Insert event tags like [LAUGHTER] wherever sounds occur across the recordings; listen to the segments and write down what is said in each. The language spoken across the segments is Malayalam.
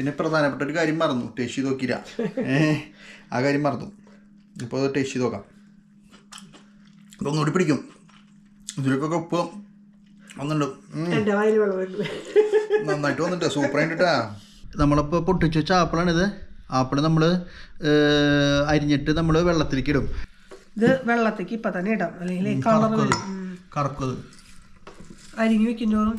പിന്നെ പ്രധാനപ്പെട്ട ഒരു കാര്യം മറന്നു. ടേസ്റ്റ് ചെയ്ത് നോക്കിയില്ല. ആ കാര്യം മറന്നു. ഇപ്പോൾ അത് ടേസ്റ്റ് ചെയ്ത് നോക്കാം. ഇതൊന്നുകൂടി പിടിക്കും. ഇതിലേക്കൊക്കെ ഉപ്പ് വന്നുണ്ട് നന്നായിട്ട് വന്നിട്ട് സൂപ്പറായിട്ടാ നമ്മളിപ്പോൾ പൊട്ടിച്ച് വെച്ച ആപ്പിളാണിത് ആപ്പിൾ നമ്മൾ അരിഞ്ഞിട്ട് നമ്മൾ വെള്ളത്തിലേക്ക് ഇടും. ഇത് വെള്ളത്തേക്ക് ഇപ്പം തന്നെ ഇടാം. അല്ലെങ്കിൽ കളർ കറക്കത് അരിഞ്ഞ്. വെക്കുന്നോറും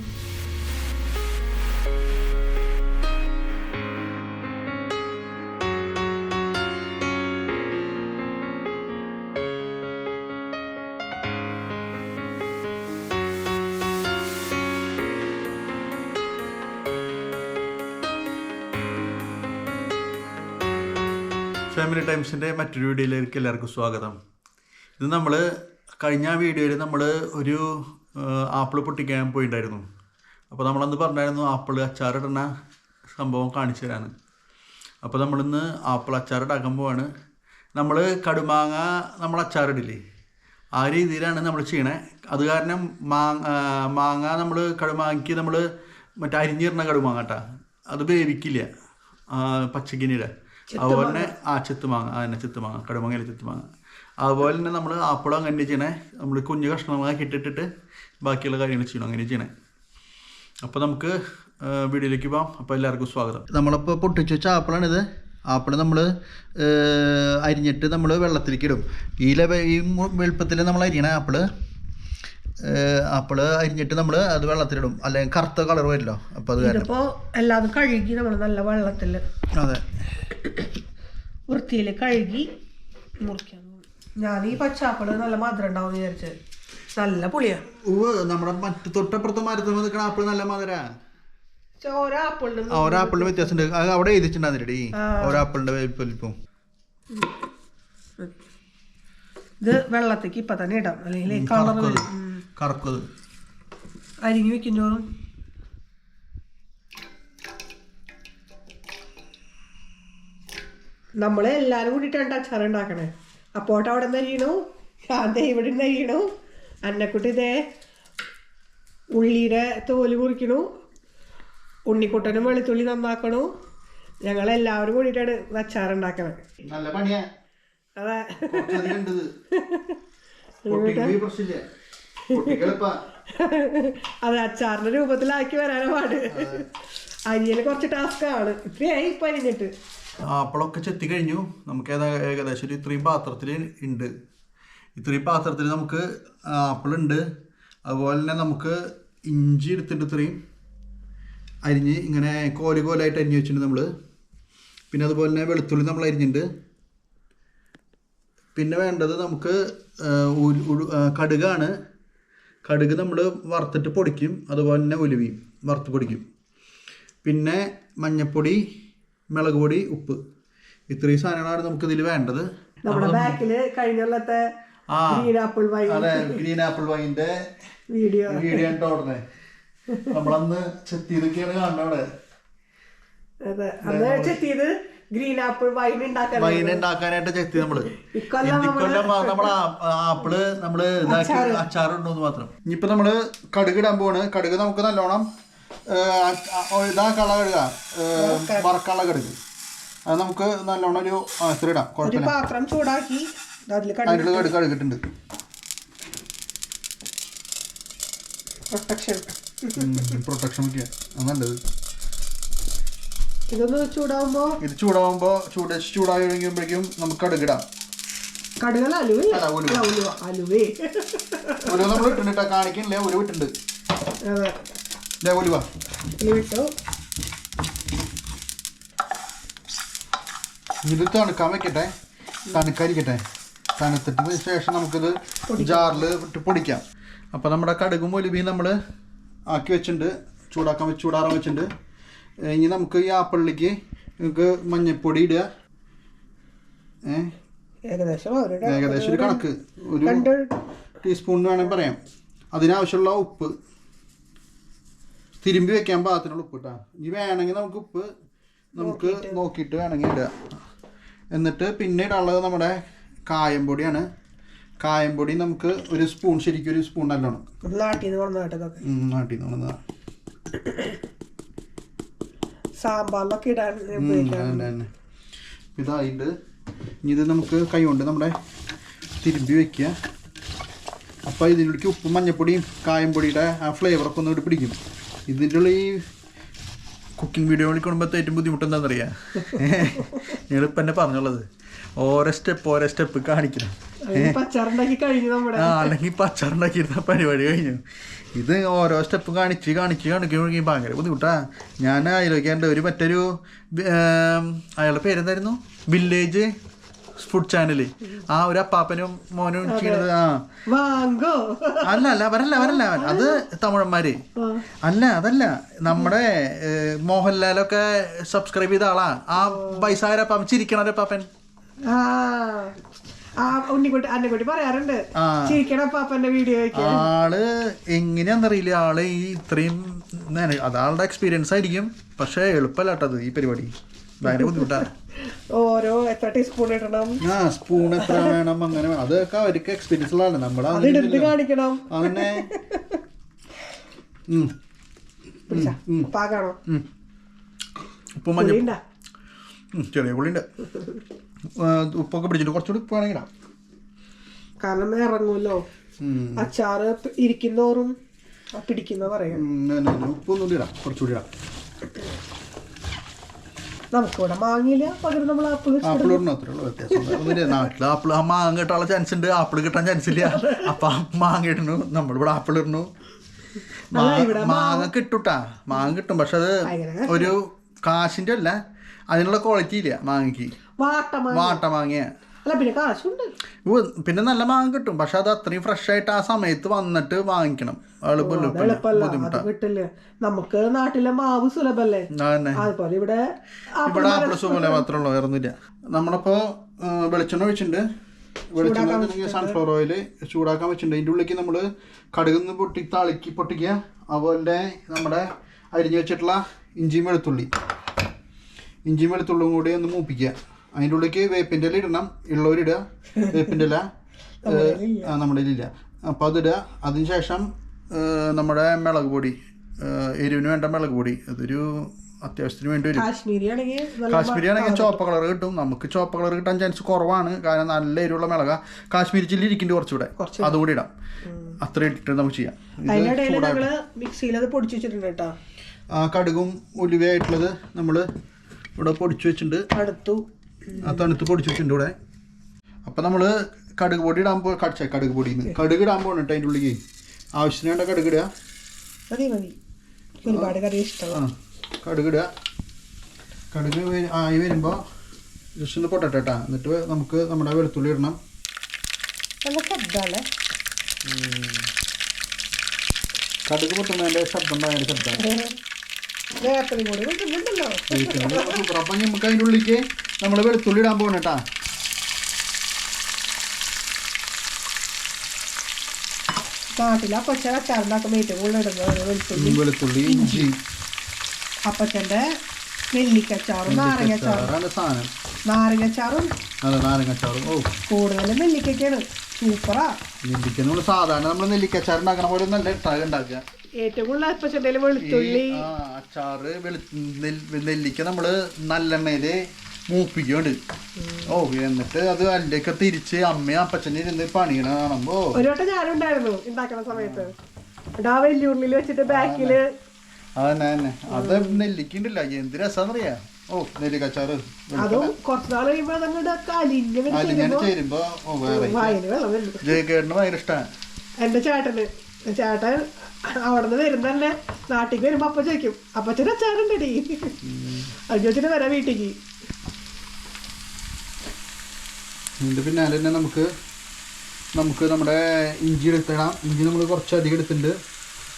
ഫാമിലി ടൈംസിന്റെ മറ്റൊരു വീഡിയോയിലേക്ക് എല്ലാവർക്കും സ്വാഗതം. ഇത് നമ്മൾ കഴിഞ്ഞ വീഡിയോയിൽ നമ്മൾ ഒരു ആപ്പിൾ പൊട്ടിക്കാൻ പോയിണ്ടായിരുന്നു. അപ്പോൾ നമ്മളന്ന് പറഞ്ഞായിരുന്നു ആപ്പിൾ അച്ചാറിടുന്ന സംഭവം കാണിച്ചു തരാണ് അപ്പോൾ നമ്മളിന്ന് ആപ്പിൾ അച്ചാറിടാക്കാൻ പോവാണ്. നമ്മൾ കടുമാങ്ങ നമ്മൾ അച്ചാറിടില്ലേ? ആ രീതിയിലാണ് നമ്മൾ ചെയ്യണേ. അത് കാരണം മാങ്ങ മാങ്ങ നമ്മൾ കടുമാങ്ങയ്ക്ക് നമ്മൾ മറ്റേ അരിഞ്ഞിരുന്ന കടുമാങ്ങ കേട്ടാ അത് വേവിക്കില്ല. ആ, പച്ചക്കിനിയുടെ അതുപോലെ തന്നെ ആ ചെത്തുമാങ്ങ. ആ തന്നെ ചെത്തുമാങ്ങ. കടുമാങ്ങയിലെ ചെത്തുമാങ്ങ. അതുപോലെ തന്നെ നമ്മൾ ആപ്പിളും അങ്ങനെ ചെയ്യണേ. നമ്മൾ കുഞ്ഞു കഷ്ണമാക്കി ഇട്ടിട്ടിട്ട് ബാക്കിയുള്ള കാര്യങ്ങൾ ചെയ്യണം. അങ്ങനെ ചെയ്യണേ. അപ്പോൾ നമുക്ക് വീഡിയോയിലേക്ക് പോകാം അപ്പോൾ എല്ലാവർക്കും സ്വാഗതം. നമ്മളിപ്പോൾ പൊട്ടിച്ചു വെച്ച ആപ്പിളാണിത് ആപ്പിൾ നമ്മൾ അരിഞ്ഞിട്ട് നമ്മൾ വെള്ളത്തിലേക്ക് ഇടും. ഈ ലെവ ഈ വെളുപ്പത്തിൽ നമ്മൾ അരിയണ ആപ്പിൾ ആപ്പിൾ അരിഞ്ഞിട്ട് നമ്മൾ അത് വെള്ളത്തിലിടും. അല്ലെങ്കിൽ കറുത്ത കളർ വരില്ലോ അപ്പോൾ അത് കാരണം. എല്ലാം കഴുകി നമ്മൾ നല്ല വെള്ളത്തിൽ അതെ. വൃത്തിയിൽ കഴുകി മുറിക്കാൻ ഞാൻ ഈ പച്ചാപ്പിൾ നല്ല മധുരം ഉണ്ടാവും വിചാരിച്ചത് നല്ല പുളിയാ. ഉവ് നമ്മുടെ മറ്റു തൊട്ടപ്പുറത്ത് മരത്തിൽ നിൽക്കുന്ന ആപ്പിൾ നല്ല മധുര. ആപ്പിളിന് വ്യത്യാസമുണ്ട്. അവിടെ എഴുതിച്ചിട്ടുണ്ടായിരുന്നേ ഓരോ ആപ്പിളിന്റെ വലിപ്പം. ഇത് വെള്ളത്തേക്ക് ഇപ്പൊ തന്നെ ഇടാം. അല്ലെങ്കിൽ കളർ കറക്കത് അരിഞ്ഞു വെക്കുന്നോറും നമ്മൾ എല്ലാരും കൂടിയിട്ടാണ് അച്ചാർ ഉണ്ടാക്കണേ. അപ്പോട്ട് അവിടെ നിന്ന് അരിയണു ഞാൻ ഇവിടെ നിന്ന് അരിയണു അന്നക്കുട്ടി ഇതേ ഉള്ളിയുടെ തോൽ മുറിക്കണു. ഉണ്ണിക്കുട്ടനും വെളുത്തുള്ളി നന്നാക്കണു. ഞങ്ങൾ എല്ലാവരും കൂടിയിട്ടാണ് അച്ചാർ ഉണ്ടാക്കണേ. നല്ല പണിയാ. അതെ. [LAUGHS] അത് അച്ചാറിന്റെ രൂപത്തിലാക്കി വരാനാ പാട്. അരിയൽ കുറച്ച് ടാസ്ക് ആണ്. ഇത്രയായി ഇപ്പൊ അരിഞ്ഞിട്ട് ആപ്പിളൊക്കെ ചെത്തി കഴിഞ്ഞു. നമുക്ക് ഏതാ ഏകദേശം ഒരു ഇത്രയും പാത്രത്തിൽ ഉണ്ട് ഇത്രയും പാത്രത്തിൽ നമുക്ക് ആപ്പിൾ ഉണ്ട് അതുപോലെ തന്നെ നമുക്ക് ഇഞ്ചി എടുത്തിട്ട് ഇത്രയും അരിഞ്ഞ് ഇങ്ങനെ കോൽ കോലായിട്ട് അരിഞ്ഞ് വെച്ചിട്ടുണ്ട് നമ്മൾ പിന്നെ അതുപോലെ തന്നെ വെളുത്തുള്ളി നമ്മൾ അരിഞ്ഞിട്ടുണ്ട് പിന്നെ വേണ്ടത് നമുക്ക് കടുകാണ്. കടുക് നമ്മൾ വറുത്തിട്ട് പൊടിക്കും അതുപോലെ തന്നെ ഉലുവിയും വറുത്ത് പൊടിക്കും. പിന്നെ മഞ്ഞപ്പൊടി മുളക് പൊടി ഉപ്പ്. ഇത്രയും സാധനങ്ങളാണ് നമുക്ക് ഇതിൽ വേണ്ടത്. നമ്മുടെ ബാക്കിൽ കഴിഞ്ഞ കൊല്ലത്തെ ആ ഗ്രീൻ ആപ്പിൾ വൈ അതെ ഗ്രീൻ ആപ്പിൾ വൈന്റെ വീഡിയോ. വീഡിയോ ഉണ്ട് ഉടനെ നമ്മളന്ന് ചെത്തിയതൊക്കെയാണ് കാണുന്നത് അവിടെ. അതെ അന്ന് ചെത്തിയത് ഗ്രീൻ ആപ്പിൾ വൈൻ ഉണ്ടാക്കാൻ വൈൻ ഉണ്ടാക്കാനായിട്ട് ചെത്തി നമ്മൾ. ഇക്കൊല്ലം നമ്മൾ ആപ്പിൾ നമ്മൾ ഇതാക്കി അച്ചാറുണ്ടോന്ന് മാത്രം. ഇനിയിപ്പോ നമ്മൾ കടുക് ഇടാൻ പോവാണ്. കടുക് നമുക്ക് നല്ലോണം ഇതാ കള കടുക വറക്കള കടുക്. അത് നമുക്ക് നല്ലോണം ഒരു ഇടാം. കുഴപ്പമില്ല. പാത്രം ചൂടാക്കി അതിൽ കടുക് കടുകിട്ടുണ്ട്. പ്രൊട്ടക്ഷൻ പ്രൊട്ടക്ഷൻ അത് നല്ലത്. ഇതൊന്ന് ചൂടാവുമ്പോ ഇത് ചൂടാവുമ്പോൾ ചൂട് ചൂടായി കഴിയുമ്പോഴേക്കും നമുക്ക് കടുകിടാം. കടുകൾ അലുവേ. ഉലുവ. ഉലുവ. അലുവേ. ഒരു നമ്മൾ ഇട്ടുണ്ട് കാണിക്കണില്ലേ ഒരു വിട്ടുണ്ട് അതെ. ഇല്ലേ ഒലിവ ഇനി വിട്ടു ഇത് തണുക്കാൻ വെക്കട്ടെ. തണുക്കാതിരിക്കട്ടെ. തണുത്തിട്ട് ശേഷം നമുക്കിത് ജാറിൽ ഇട്ട് പൊടിക്കാം. അപ്പോൾ നമ്മുടെ കടുകും ഒലിവിയും നമ്മൾ ആക്കി വെച്ചിട്ടുണ്ട്. ചൂടാക്കാൻ ചൂടാറാൻ വെച്ചിട്ടുണ്ട്. ഇനി നമുക്ക് ഈ ആപ്പിളിലേക്ക് നമുക്ക് മഞ്ഞപ്പൊടി ഇടുക. ഏകദേശം ഏകദേശം ഒരു കണക്ക്. ഒരു ടീസ്പൂൺ വേണമെങ്കിൽ പറയാം. അതിനാവശ്യമുള്ള ഉപ്പ്. തിരുമ്പി വെക്കാൻ പാകത്തിനുള്ള ഉപ്പ് കേട്ടോ ഇനി വേണമെങ്കിൽ നമുക്ക് ഉപ്പ് നമുക്ക് നോക്കിയിട്ട്. വേണമെങ്കിൽ ഇടുക. എന്നിട്ട് പിന്നെ ഇടാനുള്ളത് നമ്മുടെ കായം പൊടിയാണ്. കായം പൊടി നമുക്ക് ഒരു സ്പൂൺ ശരിക്കും ഒരു സ്പൂൺ നല്ലോണം. നാട്ടിൽ നിന്ന് നാട്ടിൽ നിന്ന്. സാമ്പാറിലൊക്കെ ഇടാൻ ഇതായിട്ട് ഇനി ഇത് നമുക്ക് കൈ കൊണ്ട് നമ്മുടെ തിരുമ്പി വെക്കുക. അപ്പോൾ ഇതിലേക്ക് ഉപ്പും മഞ്ഞപ്പൊടിയും കായംപൊടിയുടെ ആ ഫ്ലേവറൊക്കെ ഒന്ന് കൂടി പിടിക്കും. ഇതിന്റെ ഉള്ളിൽ ഈ കുക്കിംഗ് വീഡിയോ വിളിക്കുമ്പോൾ ഏറ്റവും ബുദ്ധിമുട്ട് എന്താണെന്നറിയാം തന്നെ [LAUGHS] പറഞ്ഞുള്ളത്. ഓരോ സ്റ്റെപ്പ് ഓരോ സ്റ്റെപ്പ് കാണിക്കണം. അല്ലെങ്കിൽ പച്ചാറുണ്ടാക്കിയിരുന്ന പരിപാടി കഴിഞ്ഞു. ഇത് ഓരോ സ്റ്റെപ്പ് കാണിച്ച് കാണിച്ച് കാണിക്കുമ്പോഴേക്കും ഭയങ്കര ബുദ്ധിമുട്ടാ. ഞാൻ ആലോചിക്കാണ്ട് ഒരു മറ്റൊരു അയാളുടെ പേരെന്തായിരുന്നു? വില്ലേജ് ഫുഡ് ചാനൽ ആ ഒരു അപ്പാപ്പനും മോനും ചെയ്യണത് ആ. അല്ല അല്ല അവരല്ല അവരല്ല അത് തമിഴന്മാര്. അല്ല അതല്ല. നമ്മുടെ മോഹൻലാലൊക്കെ സബ്സ്ക്രൈബ് ചെയ്ത ആളാ. ആ പൈസ ചിരിക്കണപ്പാപ്പൻ ആ. ആ ഉണ്ണിക്കുട്ടി അന്നെക്കുട്ടി പറയാറുണ്ട്. ചിരിക്കണ പാപ്പന്റെ വീഡിയോ ഒക്കെ ആൾ എങ്ങനെയാന്നറിയില്ല ആൾ ഈ ഇത്രയും അതാളുടെ എക്സ്പീരിയൻസ് ആയിരിക്കും. പക്ഷെ എളുപ്പല്ലാട്ടത് ഈ പരിപാടി. ഭയങ്കര ബുദ്ധിമുട്ടാണ് [LAUGHS] ഓരോ എത്ര ടീസ്പൂൺ ഇടണം. ആ സ്പൂൺ എത്ര വേണം അങ്ങനെ. അതൊക്കെ അവർക്ക് എക്സ്പീരിയൻസ് ഉള്ളതാണ്. നമ്മുടെ അത് കാണിക്കണം. അങ്ങനെ പാകാണോ. ഉപ്പും മഞ്ഞ ചെറിയ പുള്ളിയുണ്ട് ഉപ്പൊക്കെ പിടിച്ചിട്ട് കുറച്ചുകൂടി വേണമെങ്കിൽ ഇടാം. കാരണം ഇറങ്ങുമല്ലോ. അച്ചാറ് ഇരിക്കുന്നോറും പിടിക്കുന്ന പറയാം. ഉപ്പൊന്നും ഇടാം. കുറച്ചുകൂടി ഇടാം. നമുക്കിവിടെ മാങ്ങയില്ല പകരം നമ്മൾ ആപ്പിൾ നാട്ടിൽ ആപ്പിൾ ആ മാങ്ങ കിട്ടാനുള്ള ചാൻസ് ഉണ്ട്. ആപ്പിൾ കിട്ടാൻ ചാൻസ് ഇല്ല. അപ്പൊ മാങ്ങ ഇടണു നമ്മളിവിടെ ആപ്പിൾ ഇടുന്നു. മാങ്ങ കിട്ടൂട്ടാ. മാങ്ങ കിട്ടും. പക്ഷെ അത് ഒരു കാശിന്റെ അല്ല. അതിനുള്ള ക്വാളിറ്റി ഇല്ല മാങ്ങയ്ക്ക്. വാട്ട അല്ല പിന്നെ കാശുണ്ട്. പിന്നെ നല്ല മാങ്ങ കിട്ടും. പക്ഷെ അത് അത്രയും ഫ്രഷ് ആയിട്ട് ആ സമയത്ത് വന്നിട്ട് വാങ്ങിക്കണം. കിട്ടില്ല. നമുക്ക് നാട്ടിലെ മാവ് സുലഭല്ലേ? അതുപോലെ ഇവിടെ ഇവിടെ ആപ്പിൾ മാത്രമേ നമ്മളിപ്പോ വെളിച്ചെണ്ണ ഒഴിച്ചിട്ടുണ്ട്. വെളിച്ചെണ്ണ സൺഫ്ലവർ ഓയിൽ ചൂടാക്കാൻ വെച്ചിട്ടുണ്ട്. അതിന്റെ ഉള്ളിലേക്ക് നമ്മൾ കടുകുന്ന് പൊട്ടി താളിക്ക് പൊട്ടിക്കുക. അതുപോലെ നമ്മുടെ അരിഞ്ഞു വെച്ചിട്ടുള്ള ഇഞ്ചിയും വെളുത്തുള്ളി. ഇഞ്ചിയും വെളുത്തുള്ളിയും കൂടി ഒന്ന് മൂപ്പിക്കുക. അതിന്റെ ഉള്ളിലേക്ക് വേപ്പിന്റെ ഇല ഇടണം. ഉള്ളവരിടുക വേപ്പിന്റെ ഇല [LAUGHS] നമ്മുടെ ഇല്ല അപ്പോൾ അതിടുക അതിന് ശേഷം നമ്മുടെ മുളക് പൊടി എരിവിന് വേണ്ട മുളക് പൊടി. അതൊരു അത്യാവശ്യത്തിന് വേണ്ടി വരും. കാശ്മീരി ആണെങ്കിൽ ചുവപ്പ് കളർ കിട്ടും. നമുക്ക് ചുവപ്പ് കളർ കിട്ടാൻ ചാൻസ് കുറവാണ്. കാരണം നല്ല എരിവുള്ള മിളക. കാശ്മീരി ചില്ലി ഇരിക്കുന്നുണ്ട് കുറച്ചുകൂടെ. അതുകൂടി ഇടാം. അത്ര ഇട്ടിട്ട് നമുക്ക് ചെയ്യാം. മിക്സിയിൽ അത് പൊടിച്ചു വെച്ചിട്ടുണ്ട് കേട്ടോ. ആ കടുകും ഉലുവയായിട്ടുള്ളത് നമ്മൾ ഇവിടെ പൊടിച്ചു വെച്ചിട്ടുണ്ട്. അടുത്തു ആ തണുത്ത് പൊടിച്ചു വെച്ചിട്ടുണ്ട് ഇവിടെ. അപ്പം നമ്മൾ കടുക് പൊടി ഇടാൻ പോ കടിച്ച കടുക് പൊടി കടുക് ഇടാൻ പോകണം കേട്ടോ അതിന്റെ ഉള്ളിൽ ആവശ്യത്തിന് വേണ്ട കടുക് ഇടുക. മതി മതി. എനിക്ക് ഒരുപാട് കറി ഇഷ്ടമാണ് കടുക് ഇടുക. കടുക് ആയി വരുമ്പോൾ ജസ്റ്റ് ഒന്ന് പൊട്ടട്ടെ കേട്ടോ എന്നിട്ട് നമുക്ക് നമ്മുടെ വെളുത്തുള്ളി ഇടണം. നല്ല കടുക് പൊട്ടുന്നതിന്റെ ശബ്ദം ഭയങ്കര ശബ്ദമാണ് [LAUGHS] വേപ്പനും കൂടി. സൂപ്പർ അപ്പം നമുക്ക് അതിന്റെ ഉള്ളിലേക്ക് നമ്മൾ വെളുത്തുള്ളി ഇടാൻ പോകണം കേട്ടാ. നാട്ടിൽ അപ്പച്ച അച്ചാറുണ്ടാക്കുമ്പോൾ ഏറ്റവും കൂടുതൽ ഇടുന്നത് വെളുത്തുള്ളി. വെളുത്തുള്ളി ഇഞ്ചി. അപ്പച്ചന്റെ നെല്ലിക്കച്ചാറും നാരങ്ങച്ചാറും. നാരങ്ങച്ചാറും. അതെ നാരങ്ങച്ചാറും. ഓ. കൂടുതലും നെല്ലിക്കയ്ക്കാണ് സൂപ്പറാ. നെല്ലിക്ക നമ്മൾ സാധാരണ നമ്മൾ നെല്ലിക്കച്ചാർ ഉണ്ടാക്കണ പോലെ നല്ല ഇട്ടാകെ ഉണ്ടാക്കുക. ഏറ്റവും കൂടുതൽ അപ്പച്ചന്റെ വെളുത്തുള്ളി? അച്ചാറ് നെല്ലിക്ക നമ്മൾ നല്ലെണ്ണയിൽ മൂപ്പിക്കുന്നുണ്ട്. ഓ എന്നിട്ട് അത് അതിലേക്ക് തിരിച്ച് അമ്മയും അപ്പച്ചനെ ഇരുന്ന് പണിയണ കാണുമ്പോ ഒരു വട്ടം ഞാനുണ്ടായിരുന്നു ഉണ്ടാക്കണ സമയത്ത്. ആ വെല്ലുള്ളിൽ വെച്ചിട്ട് ബാക്കിൽ അതന്നെ തന്നെ അത് നെല്ലിക്കുണ്ടല്ല എന്ത് രസാന്നറിയാ? ഓ നെല്ലിക്കച്ചാറ് അതും കുറച്ച് നാൾ കഴിയുമ്പോ അലിഞ്ഞ് ചേരുമ്പോ ജയകേടിന് ഭയങ്കര ഇഷ്ടമാണ് എന്റെ ചേട്ടന് ചേട്ടൻ അവിടെ നിന്ന് വരുന്നല്ലേ നാട്ടിലേക്ക് വരുമ്പോ അപ്പ ചോദിക്കും അപ്പച്ചന് അച്ചാറുണ്ടടി. അത് ചോദിച്ചിട്ട് വരാം വീട്ടിക്ക്. പിന്നാലെ തന്നെ നമുക്ക് നമുക്ക് നമ്മുടെ ഇഞ്ചി എടുത്തിടാം. ഇഞ്ചി നമ്മൾ കുറച്ചധികം എടുത്തിട്ടുണ്ട്.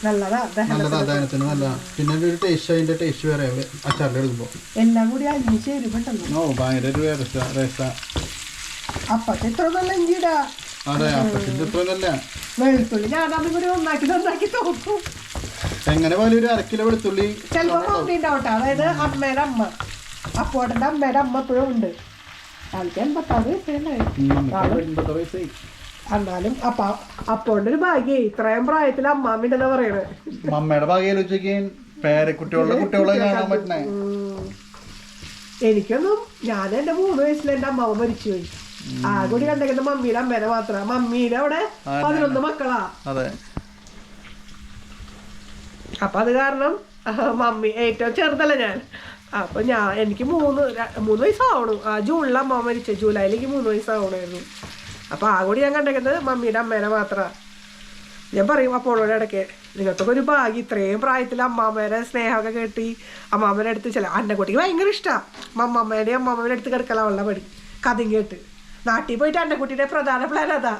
നല്ലതാ ദഹനത്തിന്. പിന്നെ ഒരു ടേസ്റ്റ് അതിന്റെ ടേസ്റ്റ് വേറെ അച്ചാറിൽ എടുക്കുമ്പോൾ എല്ലാം കൂടി ഓ ഭയങ്കര ഒരു രസ ഇത്ര നല്ല ഇഞ്ചിടാ. അതെ അപ്പത്തിന്റെ ഇത്ര നല്ല. വെളുത്തുള്ളി. ഞാനതും കൂടി ഒന്നാക്കി ഒന്നാക്കി തോക്കും. എങ്ങനെ പോലെ ഒരു അരക്കിലോ വെളുത്തുള്ളി ചിലപ്പോ മമ്മി ഉണ്ടാവട്ടെ അതായത് അമ്മേടെ അമ്മ. അപ്പോട്ടന്റെ അമ്മേടെ അമ്മ എപ്പോഴും ഉണ്ട്. ആൾക്ക് എൺപത്താറ് വയസ്സല്ലേ വയസ്സായി. എന്നാലും അപ്പ അപ്പോണ്ട് ഒരു ഭാഗ്യേ ഇത്രയും പ്രായത്തിൽ അമ്മാമിന്റെ പറയണേ. അമ്മയുടെ മമ്മയുടെ ഭാഗ്യം ആലോചിക്കാൻ പേരക്കുട്ടികളുടെ കുട്ടികളെ കാണാൻ പറ്റണേ. എനിക്കൊന്നും ഞാൻ എന്റെ മൂന്ന് വയസ്സിൽ എന്റെ അമ്മാവൻ മരിച്ചു പോയി ആ കൂടി കണ്ടേക്കുന്ന മമ്മിയുടെ അമ്മേനെ മാത്രം. മമ്മിയുടെ അവിടെ പതിനൊന്ന് മക്കളാ. അതെ. അപ്പൊ അത് കാരണം മമ്മി ഏറ്റവും ചെറുതല്ല ഞാൻ? അപ്പൊ ഞാൻ എനിക്ക് മൂന്ന് മൂന്ന് വയസ്സാവണു. ആ ജൂണിൽ അമ്മ മരിച്ച ജൂലൈയിലേക്ക് മൂന്ന് വയസ്സാവണായിരുന്നു. അപ്പൊ ആ കൂടി ഞാൻ കണ്ടേക്കുന്നത് മമ്മിയുടെ അമ്മേനെ മാത്രം. ഞാൻ പറയും അപ്പോളോട് ഇടയ്ക്ക് നിങ്ങൾക്കൊക്കെ ഒരു ഭാഗ്യം. ഇത്രയും പ്രായത്തിൽ അമ്മാമ്മേരെ സ്നേഹമൊക്കെ കേട്ടി അമ്മാമ്മേനെ അടുത്ത് ചില അന്നക്കുട്ടിക്ക് ഭയങ്കര ഇഷ്ടമാണ് അമ്മമ്മേന്റെ അമ്മാമ്മേനെ അടുത്ത് കിടക്കല വെള്ളം പടി കഥയും കേട്ട്. നാട്ടിൽ പോയിട്ട് അന്നക്കുട്ടിയുടെ പ്രധാന പ്ലാൻ അതാ.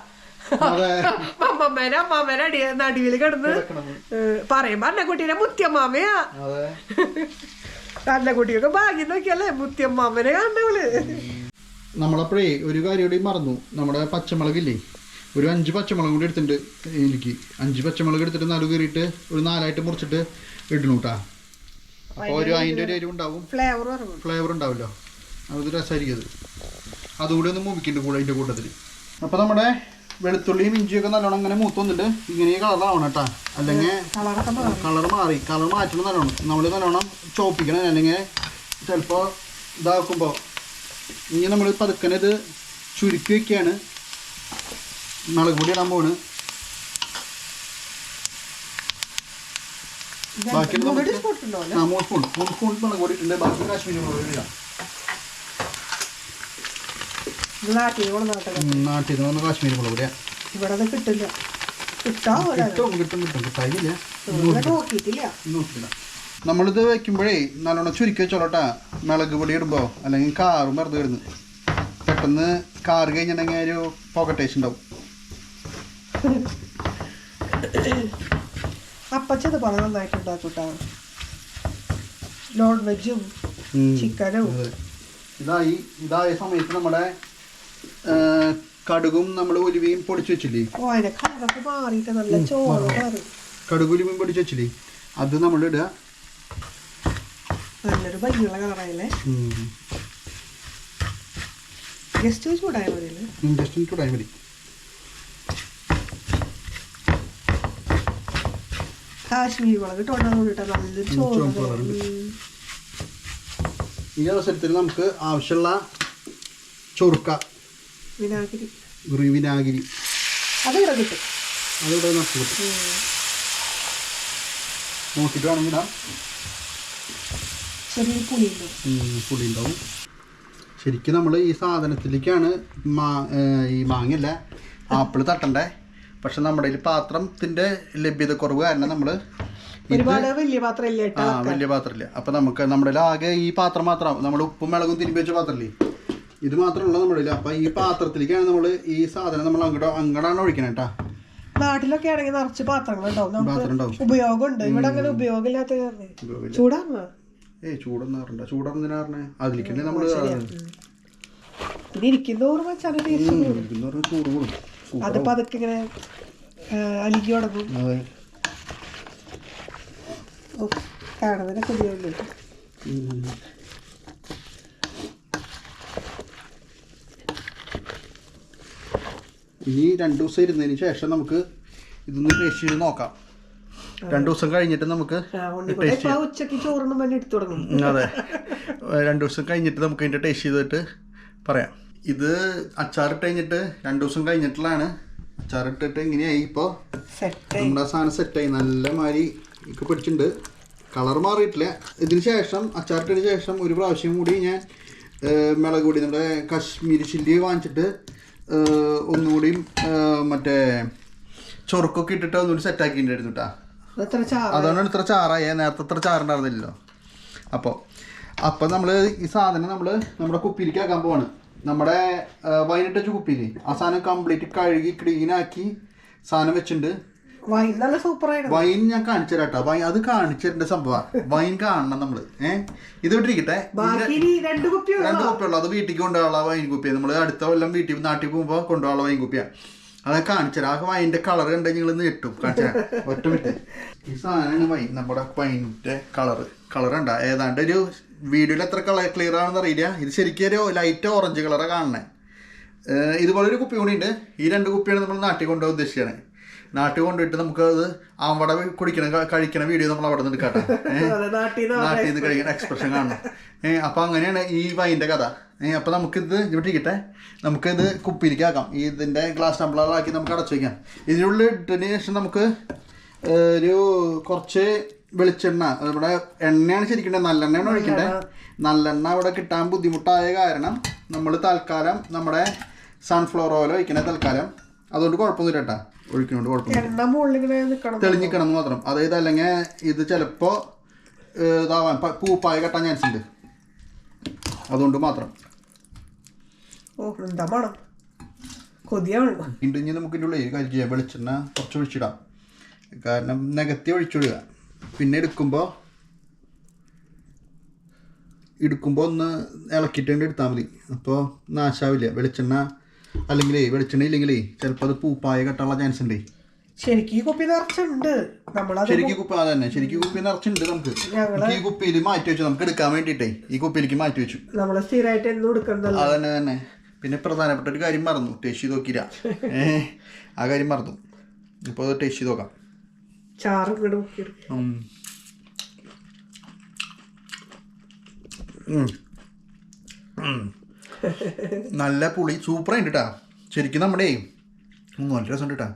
അമ്മമ്മേനെ അമ്മാമ്മേനെ അടി നടുവിൽ കിടന്ന് പറയുമ്പോ പറയുമ്പോ അന്നക്കുട്ടീനെ മുത്തിയമ്മാമയാ അതെ. അന്നക്കുട്ടിയൊക്കെ ഭാഗ്യം നോക്കിയല്ലേ മുത്തിയമ്മാമനെ കണ്ടവൾ നമ്മളപ്പോഴേ ഒരു കാര്യം കൂടി മറന്നു. നമ്മുടെ പച്ചമുളകില്ലേ? ഒരു അഞ്ച് പച്ചമുളക് കൂടി എടുത്തിട്ടുണ്ട് എനിക്ക്. അഞ്ച് പച്ചമുളക് എടുത്തിട്ട് നടു കീറിയിട്ട് ഒരു നാലായിട്ട് മുറിച്ചിട്ട് ഇടണു കേട്ടാ അപ്പോൾ ഒരു അതിന്റെ ഒരു എരിവ് ഉണ്ടാവും ഫ്ലേവർ പറഞ്ഞു ഫ്ലേവർ ഉണ്ടാവില്ല. അത് രസമായിരിക്കും അത്. അതുകൂടി ഒന്ന് മൂവിക്കുന്നുണ്ട് കൂടെ അതിന്റെ കൂട്ടത്തിൽ അപ്പോൾ നമ്മുടെ വെളുത്തുള്ളിയും ഇഞ്ചിയൊക്കെ നല്ലോണം അങ്ങനെ മൂത്തുന്നുണ്ട് ഇങ്ങനെ കളറാവണം കേട്ടോ. അല്ലെങ്കിൽ കളർ മാറി കളർ മാറ്റണം നല്ലോണം. നമ്മൾ നല്ലോണം ചോപ്പിക്കണം. അല്ലെങ്കിൽ ചിലപ്പോൾ ഇതാക്കുമ്പോൾ ഇനി നമ്മൾ പതുക്കനെ ഇത് ചുരുക്കി വയ്ക്കുകയാണ് മുളക് പൊടി ഇടാൻ പോണ്. ബാക്കി മൂന്ന് സ്പോട്ട് ഉണ്ടോ ആ മൂന്ന് സ്പൂൺ മൂന്ന് സ്പൂൺ മുളക് പൊടി ഇട്ടുണ്ട് ബാക്കി കാശ്മീരി മുളക് പൊടി ഇടാം. നാട്ടിൽ നിന്ന് വന്ന കാശ്മീരി മുളക് പൊടിയാ ഇവിടെ. അത് കിട്ടില്ല. കിട്ടാവോ കിട്ടും കിട്ടും കിട്ടും കിട്ടായില്ല. നോക്കിയിട്ടില്ല. നോക്കില്ല നമ്മളിത് വെക്കുമ്പോഴേ നല്ലോണം ചുരുക്കി വെച്ചോളട്ടാ. മിളക് പൊടി ഇടുമ്പോൾ അല്ലെങ്കിൽ കാറും വെറുതെ ഇടുന്നു. പെട്ടെന്ന് കാറ് കഴിഞ്ഞിട്ടുണ്ടെങ്കിൽ ഒരു പോക്കറ്റ് ടേസ്റ്റ് ഉണ്ടാവും. അപ്പച്ചത് പറഞ്ഞ നന്നായിട്ട് ഉണ്ടാക്കൂട്ടാ. നോൺ വെജും ചിക്കനും. ഇതായി ഇതായ സമയത്ത് നമ്മുടെ കടുകും നമ്മൾ ഉലുവയും പൊടിച്ചു വെച്ചില്ലേ? കടുക് ഉലുവയും പൊടിച്ചു വെച്ചില്ലേ? അത് നമ്മൾ ഇടുക നല്ലൊരു ഭംഗിയുള്ള കളറായില്ലേ? ജസ്റ്റ് ചൂടായ മതിയല്ലേ? ഇൻഡസ്ട്രി ചൂടായി മതി. കാശ്മീരി മുളക് നല്ലൊരു ചോറ് ഈ അവസരത്തിൽ നമുക്ക് ആവശ്യമുള്ള ചൊറുക്ക വിനാഗിരി. ഒരു വിനാഗിരി. അത് ഇവിടെ കിട്ടും. അതിവിടെ നട്ടു കിട്ടും നോക്കിയിട്ട് വേണമെങ്കിൽ ഇടാം ചെറിയൊരു പുളി ഉണ്ട് പുളി ഉണ്ടാവും ശരിക്കും നമ്മൾ ഈ സാധനത്തിലേക്കാണ് മാ ഈ മാങ്ങയല്ല ആപ്പിൾ തട്ടണ്ടേ? പക്ഷെ നമ്മുടെ ഈ പാത്രത്തിന്റെ ലഭ്യത കുറവ് കാരണം നമ്മൾ വലിയ പാത്രം ഇല്ല ആ വലിയ പാത്രമില്ല. അപ്പം നമുക്ക് നമ്മുടെ ആകെ ഈ പാത്രം മാത്രം നമ്മൾ ഉപ്പും മുളകും തിരുമ്പി വെച്ച പാത്രമില്ലേ? ഇത് മാത്രമുള്ള നമ്മുടെ അപ്പൊ അപ്പം ഈ പാത്രത്തിലേക്കാണ് നമ്മൾ ഈ സാധനം നമ്മൾ അങ്ങോട്ട് അങ്ങോട്ടാണ് ഒഴിക്കണം കേട്ടാ നാട്ടിലൊക്കെ ആണെങ്കിൽ നിറച്ച് പാത്രങ്ങൾ ഉണ്ടാവും. നമുക്ക് ഉപയോഗമുണ്ട്. ഇവിടെ അങ്ങനെ ഉപയോഗമില്ലാത്ത ഉപയോഗമില്ല. ചൂടാണോ? ഏയ് ചൂടൊന്നും അറിയണ്ട അതിലേക്കല്ലേ നമ്മൾ ഇത് ഇരിക്കുന്നോറും വെച്ചാൽ ചൂട് കൂടും. അതിപ്പോ അതൊക്കെ ഇങ്ങനെ അലിക്കി തുടങ്ങും. കാണുന്നതിനൊക്കെ ഓ, ഇനി രണ്ട് ദിവസം ഇരുന്നതിന് ശേഷം നമുക്ക് ഇതൊന്ന് ടേസ്റ്റ് ചെയ്ത് നോക്കാം. രണ്ടു ദിവസം കഴിഞ്ഞിട്ട് നമുക്ക് ഉച്ചയ്ക്ക് ചോറിനും തന്നെ എടുത്തു തുടങ്ങും. അതെ. രണ്ടു ദിവസം കഴിഞ്ഞിട്ട് നമുക്ക് അതിന്റെ ടേസ്റ്റ് ചെയ്തിട്ട് പറയാം. ഇത് അച്ചാറിട്ട് കഴിഞ്ഞിട്ട് രണ്ടു ദിവസം കഴിഞ്ഞിട്ടുള്ളതാണ്. അച്ചാറിട്ടിട്ട് ഇങ്ങനെയായി ഇപ്പോൾ നമ്മുടെ സാധനം സെറ്റായി നല്ല മാതിരി ഒക്കെ പിടിച്ചിട്ടുണ്ട്. കളർ മാറിയിട്ടില്ല. ഇതിന് ശേഷം അച്ചാറിട്ടതിന് ശേഷം ഒരു പ്രാവശ്യം കൂടി ഞാൻ മിളക് പൊടി നമ്മുടെ കാശ്മീരി ചില്ലി വാങ്ങിച്ചിട്ട് ഒന്നുകൂടിയും മറ്റേ ചൊറുക്കൊക്കെ ഇട്ടിട്ട് ഒന്നുകൂടി സെറ്റാക്കിയിട്ടുണ്ടായിരുന്നു കേട്ടോ അതുകൊണ്ടാണ് ഇത്ര ചാറായ നേരത്തെ ഇത്ര ചാറുണ്ടായിരുന്നില്ലല്ലോ. അപ്പോൾ അപ്പം നമ്മൾ ഈ സാധനം നമ്മൾ നമ്മുടെ കുപ്പിയിലേക്ക് ആക്കാൻ പോവാണ്. നമ്മുടെ വൈനിട്ട കുപ്പിയില്ലേ ആ സാധനം കംപ്ലീറ്റ് കഴുകി ക്ലീനാക്കി സാധനം വെച്ചിട്ടുണ്ട്. വൈൻ നല്ല സൂപ്പറായിരുന്നു. വൈൻ ഞാൻ കാണിച്ചു തരാട്ടോ വൈൻ അത് കാണിച്ചതിന്റെ സംഭവമാണ്. വൈൻ കാണണം നമ്മൾ. ഏഹ് ഇത് വിട്ടിരിക്കട്ടെ? ബാക്കി ഇനി രണ്ട് കുപ്പി രണ്ട് കുപ്പിയുള്ളൂ അത് വീട്ടിൽ കൊണ്ടുപോകാനുള്ള വൈൻ കുപ്പിയാണ് നമ്മൾ അടുത്ത കൊല്ലം വീട്ടിൽ നാട്ടിൽ പോകുമ്പോൾ കൊണ്ടുപോകാനുള്ള വൈൻ കുപ്പിയാണ് അത് കാണിച്ചുതരാം. ആ വൈന്റെ കളർ കണ്ട് നിങ്ങൾ ഞെട്ടും. കാണിച്ചു തരാം ഒറ്റ ഈ സാധനമാണ് വൈൻ നമ്മുടെ വൈന്റെ കളർ കളർ ഉണ്ടാ ഏതാണ്ട് ഒരു വീഡിയോയിൽ എത്ര കളർ ക്ലിയർ ആണെന്ന് അറിയില്ല. ഇത് ശരിക്കും ഒരു ലൈറ്റ് ഓറഞ്ച് കളറാണ് കാണണേ ഇതുപോലെ ഒരു കുപ്പി കൂടി ഉണ്ട്. ഈ രണ്ട് കുപ്പിയാണ് നമ്മൾ നാട്ടിൽ കൊണ്ടുപോകാൻ ഉദ്ദേശിക്കുകയാണ് നാട്ടിൽ കൊണ്ടുപോയിട്ട് നമുക്ക് അത് അവിടെ കുടിക്കണ കഴിക്കണ വീഡിയോ നമ്മൾ അവിടെ നിന്ന് എടുക്കാട്ടെ. ഏഹ് നാട്ടിൽ നിന്ന് കഴിക്കുന്ന എക്സ്പ്രഷൻ കാണണം. ഏഹ് അപ്പൊ അങ്ങനെയാണ് ഈ വൈന്റെ കഥ. ഏഹ് അപ്പൊ നമുക്കിത് ഇവിടെ ഇരിക്കട്ടെ നമുക്കിത് കുപ്പിയിലേക്ക് ആക്കാം. ഈ ഇതിന്റെ ഗ്ലാസ് ടംബ്ലറാക്കി നമുക്ക് അടച്ചു വയ്ക്കാം ഇതിനുള്ളിൽ ഇട്ടതിന് ശേഷം നമുക്ക് ഒരു കുറച്ച് വെളിച്ചെണ്ണ ഇവിടെ എണ്ണയാണ് ശരിക്കും നല്ലെണ്ണയാണ് ഒഴിക്കണ്ടേ. നല്ലെണ്ണ ഇവിടെ കിട്ടാൻ ബുദ്ധിമുട്ടായ കാരണം നമ്മൾ തൽക്കാലം നമ്മുടെ സൺഫ്ലവർ ഓയിൽ ഒഴിക്കണേ തൽക്കാലം. അതുകൊണ്ട് കുഴപ്പമൊന്നുമില്ല കേട്ടാ ഒഴിക്കുന്നതുകൊണ്ട് കുഴപ്പമില്ല തെളിഞ്ഞിക്കണം എന്ന് മാത്രം. അതായത് അല്ലെങ്കിൽ ഇത് ചിലപ്പോ ഏഹ്, ഇതാവാൻ പൂപ്പായ കെട്ടാൻ ചാൻസ് ഉണ്ട്. അതുകൊണ്ട് മാത്രം. ഓ എന്താ മണം? കൊതിയാണ്. വീണ്ടും ഇനി നമുക്ക് ഇതിന്റെ ഉള്ളിൽ കാര്യം ചെയ്യാം വെളിച്ചെണ്ണ കുറച്ച് ഒഴിച്ചിടാം. കാരണം നികത്തി ഒഴിച്ചിടുക. പിന്നെ എടുക്കുമ്പോൾ എടുക്കുമ്പോൾ ഒന്ന് ഇളക്കിയിട്ടുണ്ട് എടുത്താൽ മതി. അപ്പോൾ നാശാവില്ല. വെളിച്ചെണ്ണ അല്ലെങ്കിലേ വെളിച്ചെണ്ണ ഇല്ലെങ്കിലേ ചിലപ്പോൾ അത് പൂപ്പായ കെട്ടാനുള്ള ചാൻസ് ഉണ്ട്. ശരിക്കും ഈ കുപ്പി നിറച്ചുണ്ട്. നമ്മളത് ശരിക്കും കുപ്പി അത് തന്നെ. ശരിക്കും കുപ്പി നിറച്ചിട്ടുണ്ട് നമുക്ക്. ഈ കുപ്പിയിൽ മാറ്റി വെച്ചു. നമുക്ക് എടുക്കാൻ വേണ്ടിയിട്ടേ ഈ കുപ്പിയിലേക്ക് മാറ്റി വെച്ചു. നമ്മൾ സ്ഥിരമായിട്ട് എന്നും എടുക്കണ്ടല്ലോ. അത് തന്നെ തന്നെ. പിന്നെ പ്രധാനപ്പെട്ട ഒരു കാര്യം മറന്നു. ടേസ്റ്റ് നോക്കില്ല നോക്കിയില്ല. [LAUGHS] ആ കാര്യം മറന്നു. ഇപ്പോൾ അത് ടേസ്റ്റ് ചെയ്ത് നോക്കാം. ചാറ് ഇങ്ങോട്ട് നല്ല പുളി സൂപ്പർ ഉണ്ട് കേട്ടാ ശരിക്കും നമ്മുടെ നല്ല രസം കേട്ടാ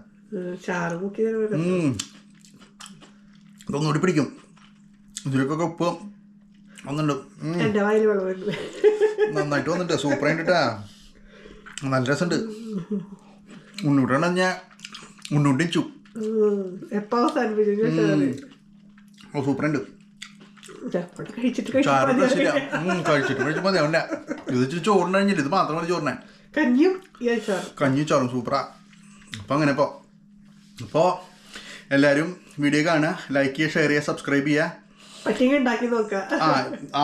ഇതൊന്നും പിടിക്കും. ഇതിലേക്കൊക്കെ ഉപ്പ് വന്നിട്ടുണ്ട്. നന്നായിട്ട് വന്നിട്ട് സൂപ്പർ ആയിട്ടാ നല്ല രസമുണ്ട്. ഉണ്ണൂട്ടാണ് ഞാൻ ഉണ്ണൂട്ടിച്ചു ഉം. എപ്പോ അവസാനിപ്പിച്ചു? ചോദിച്ചാൽ ഓ സൂപ്പർ ഉണ്ട് കഴിച്ചിട്ട് കഴിച്ചിട്ട് മതി. അവന്റെ ഇത് ഇച്ചിരി ചോറിന് കഴിഞ്ഞില്ല ഇത് മാത്രം മതി ചോറിനെ. കഞ്ഞിയും കഞ്ഞി ചോറും സൂപ്പറാ. അപ്പൊ അങ്ങനെ ഇപ്പോൾ അപ്പോൾ എല്ലാവരും വീഡിയോ കാണുക ലൈക്ക് ചെയ്യുക ഷെയർ ചെയ്യുക സബ്സ്ക്രൈബ് ചെയ്യുക. ആ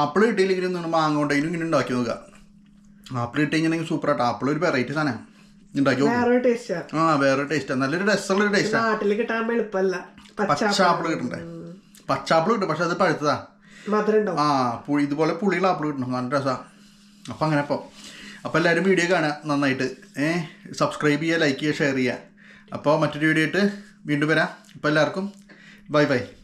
ആപ്പിൾ കിട്ടിയില്ലെങ്കിലും നിങ്ങൾ മാങ്ങ കൊണ്ടെങ്കിലും ഇങ്ങനെ ഉണ്ടാക്കി നോക്കുക. ആപ്പിൾ കിട്ടിയെങ്കിൽ ആട്ടോ ആപ്പിൾ ഒരു വെറൈറ്റി സാധനം. ഉണ്ടാക്കി ആ. വേറെ ടേസ്റ്റ് നല്ലൊരു രസമുള്ള ഒരു പച്ച ആപ്പിൾ കിട്ടണ്ടേ? പച്ച ആപ്പിൾ കിട്ടും പക്ഷെ അത് പഴുത്തതാ. ആ പുളി ഇതുപോലെ പുളിയുള്ള ആപ്പിൾ കിട്ടണം. നല്ല രസമാണ് അപ്പം അങ്ങനെ അപ്പോൾ അപ്പോൾ എല്ലാവരും വീഡിയോ കാണുക നന്നായിട്ട്. ഏഹ് സബ്സ്ക്രൈബ് ചെയ്യുക ലൈക്ക് ചെയ്യുക ഷെയർ ചെയ്യുക. അപ്പോൾ മറ്റൊരു വീഡിയോ ആയിട്ട് വീണ്ടും വരാം. അപ്പോൾ എല്ലാവർക്കും ബൈ ബൈ